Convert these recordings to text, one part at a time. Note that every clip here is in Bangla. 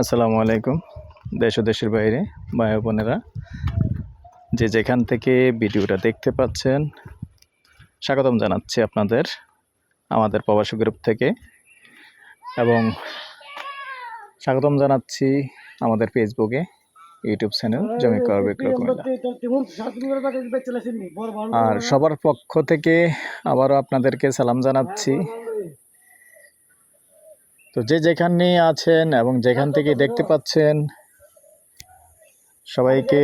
আসসালামু আলাইকুম, দেশ দেশের বাইরে ভাই বোনেরা। যে যেখান থেকে ভিডিওটা দেখতে পাচ্ছেন, স্বাগতম জানাচ্ছি আপনাদের আমাদের প্রবাসী গ্রুপ থেকে। এবং স্বাগতম জানাচ্ছি আমাদের ফেসবুকে ইউটিউব চ্যানেল জমি কর বিক্রয় আর সবার পক্ষ থেকে আবারও আপনাদেরকে সালাম জানাচ্ছি। তো যে যেখানে আছেন এবং যেখান থেকে দেখতে পাচ্ছেন সবাইকে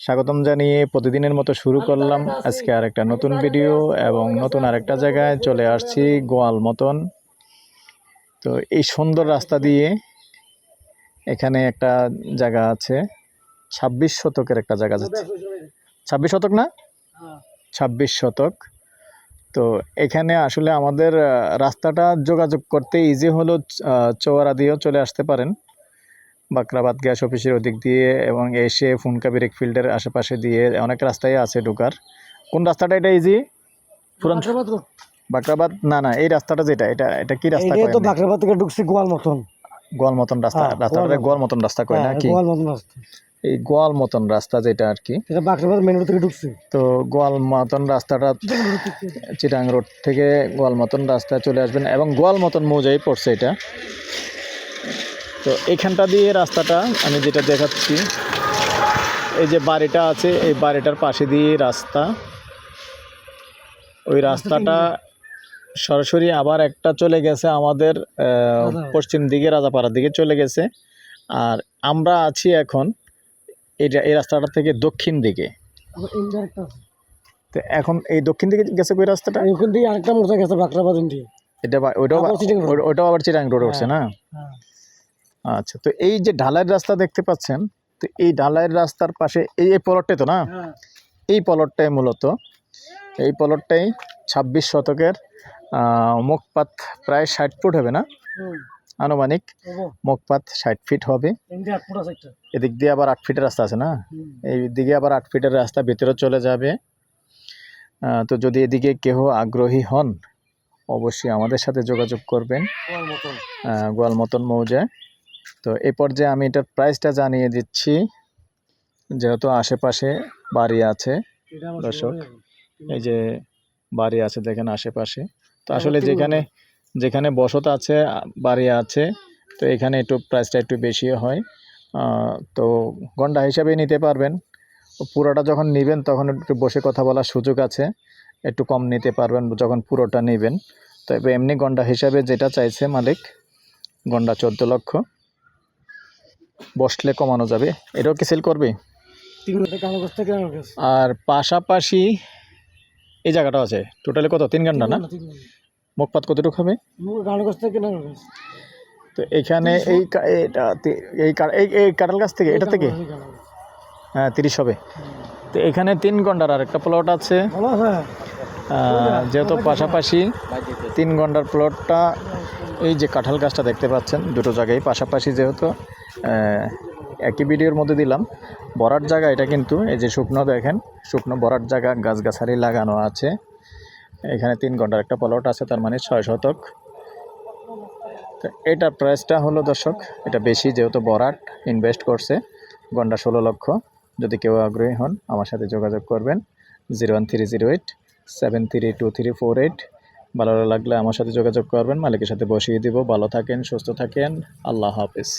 স্বাগতম জানিয়ে প্রতিদিনের মতো শুরু করলাম আজকে আর একটা নতুন ভিডিও এবং নতুন আরেকটা জায়গায় চলে আসছি গোয়াল মতন। তো এই সুন্দর রাস্তা দিয়ে এখানে একটা জায়গা আছে ছাব্বিশ শতকের একটা জায়গা যাচ্ছে ছাব্বিশ শতক না? ছাব্বিশ শতক। তো এখানে আসলে আমাদের রাস্তাটা যোগাযোগ করতে ইজি হলো চৌয়ারা দিয়েও চলে আসতে পারেন। বাকরাবাদ গ্যাস অফিসের ওদিক দিয়ে এবং এসে ফুনকা ব্রেক ফিল্ডের আশেপাশে দিয়ে অনেক রাস্তায় আছে ঢোকার। কোন রাস্তাটা এটা ইজি পুরান বাকরাবাদ না না এই রাস্তাটা যেটা এটা এটা কি রাস্তা এইটাই তো বাকরাবাদ থেকে ঢুকছি গোয়াল মতন গোয়াল মতন রাস্তা হ্যাঁ, রাস্তাটা গোয়াল মতন। রাস্তা কয় হ্যাঁ, নাকি? গোয়াল মতন রাস্তা। এই গোয়াল মতন রাস্তা যেটা আর কি। মেন রোড থেকে ঢুকছি। তো গোয়াল মতন রাস্তাটা চিটাং রোড থেকে গোয়াল মতন রাস্তায় চলে আসবেন এবং গোয়াল মতন মৌজাই পড়ছে এটা। তো এখানটা দিয়ে রাস্তাটা আমি যেটা দেখাচ্ছি এই যে বাড়িটা আছে এই বাড়িটার পাশে দিয়ে রাস্তা। ওই রাস্তাটা সরাসরি আবার একটা চলে গেছে আমাদের পশ্চিম দিকে রাজাপাড়ার দিকে চলে গেছে। আর আমরা আছি এখন এই রা- এই রাস্তাটা থেকে দক্ষিণ দিকে। আছে। তো এখন এই দক্ষিণ দিকে গেছে ওই রাস্তাটা? ওইখান থেকে আরেকটা মোটর গেছে বাকরাবাদ ইন্ডিয়া এটা ওইটাও বা- আবার চিটাং ওইটাও আবার চিরাং রোড উঠছে না? আচ্ছা তো এই যে ঢালাইয়ের রাস্তা দেখতে পাচ্ছেন তো এই ঢালাইয়ের রাস্তার পাশে এই এই পলটটাই তো না? হ্যাঁ। এই পলটটাই মূলত। এই পলটটাই ছাব্বিশ শতকের মুখপাত প্রায় ষাট ফুট হবে না? আনুমানিক। মুখপাত ষাট ফিট হবে। এদিক দিয়ে আবার আট ফিটের রাস্তা আছে না। এই দিকে আবার আট ফিটের রাস্তা ভিতরে চলে যাবে। তো যদি এদিকে কেহ আগ্রহী হন অবশ্যই আমাদের সাথে যোগাযোগ করবেন। গোয়াল মতন। মৌজায় তো এই পর্যায়ে আমি এটার প্রাইসটা জানিয়ে দিচ্ছি। যেহেতু আশেপাশে বাড়ি আছে দর্শক। এই যে বাড়ি আছে দেখেন আশেপাশে। তো আসলে যেখানে যেখানে বসত আছে বাড়ি আছে তো এখানে একটু প্রাইসটা একটু বেশি হয়। তো গন্ডা হিসাবে নিতে পারবেন। পুরোটা যখন নেবেন তখন একটু বসে কথা বলার সুযোগ আছে একটু কম নিতে পারবেন যখন পুরোটা নেবেন। তবে এমনি গন্ডা হিসাবে যেটা চাইছে মালিক গন্ডা চোদ্দ লক্ষ। বসলে কমানো যাবে। এটাও কি সেল করবে? আর পাশাপাশি এই জায়গাটা আছে। টোটালি কত? তিন ঘণ্টা না? মুখপাত কতটুকু হবে? কালো গাছ থেকে কালো গাছ তো এখানে এই কা- এটা তি- এই কা- এই এই কাঁঠাল গাছ থেকে এটা থেকে? হ্যাঁ তিরিশ হবে। তো এখানে তিন ঘণ্টার আর একটা প্লট আছে। ভালো আছে। আহ, যেহেতু পাশাপাশি তিন ঘণ্টার প্লটটা এই যে কাঁঠাল গাছটা দেখতে পাচ্ছেন দুটো জায়গায়। পাশাপাশি যেহেতু আহ, একই ভিডিওর মধ্যে দিলাম বরার জায়গা এটা কিন্তু এই যে শুকনো দেখেন শুকনো বরার জায়গা গাছগাছালি লাগানো আছে। এখানে তিন ঘণ্টার একটা প্লট আছে, তার মানে ছয় শতক। তো এটার প্রাইসটা হলো দর্শক, এটা বেশি যেহেতু বরাট ইনভেস্ট করছে, ঘণ্টা ষোলো লক্ষ। যদি কেউ আগ্রহী হন, আমার সাথে যোগাযোগ করবেন, zero one three zero eight, seven three two three four eight. ভালো লাগলে আমার সাথে যোগাযোগ করবেন, মালিকের সাথে বসিয়ে দিব। ভালো থাকেন, সুস্থ থাকেন, আল্লাহ হাফিজ।